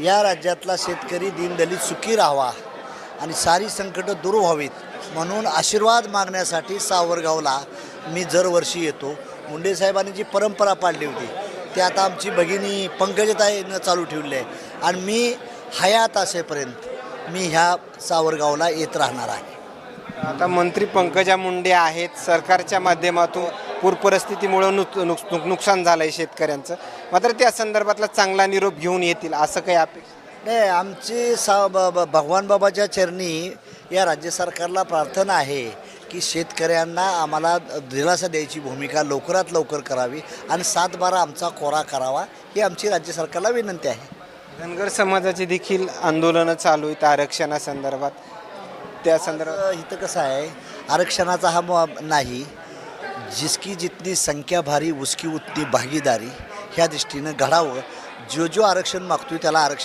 या राज्यातला शेतकरी दीनदलित सुखी राहावा आणि सारी संकटं दूर व्हावीत म्हणून आशीर्वाद मागण्यासाठी सावरगावला मी दरवर्षी येतो. मुंडे साहेबांनी जी परंपरा पाळली होती ती आता आमची भगिनी पंकजताईनं चालू ठेवली आहे आणि मी हयात असेपर्यंत मी ह्या सावरगावला येत राहणार आहे. आता मंत्री पंकजा मुंडे आहेत सरकारच्या माध्यमातून पूर परिस्थितीमुळं नुक नुक- नुक- नुकसान झालं आहे शेतकऱ्यांचं. मात्र त्या संदर्भातला चांगला निरोप घेऊन येतील असं काही अपेक्षा? नाही आमची सा ब- ब- भगवान बाबाच्या चरणी या राज्य सरकारला प्रार्थना आहे की शेतकऱ्यांना आम्हाला दिलासा द्यायची भूमिका लवकरात लवकर करावी आणि सात बारा आमचा कोरा करावा ही आमची राज्य सरकारला विनंती आहे. धनगर समाजाची देखील आंदोलनं चालू आहेत आरक्षणासंदर्भात. त्या संदर्भात इथं कसं आहे आरक्षणाचा हा म- नाही जिसकी जितनी संख्या भारी उसकी उतनी भागीदारी ह्या दृष्टीनं घडावं. जो जो आरक्षण मागतोय त्याला आरक्षण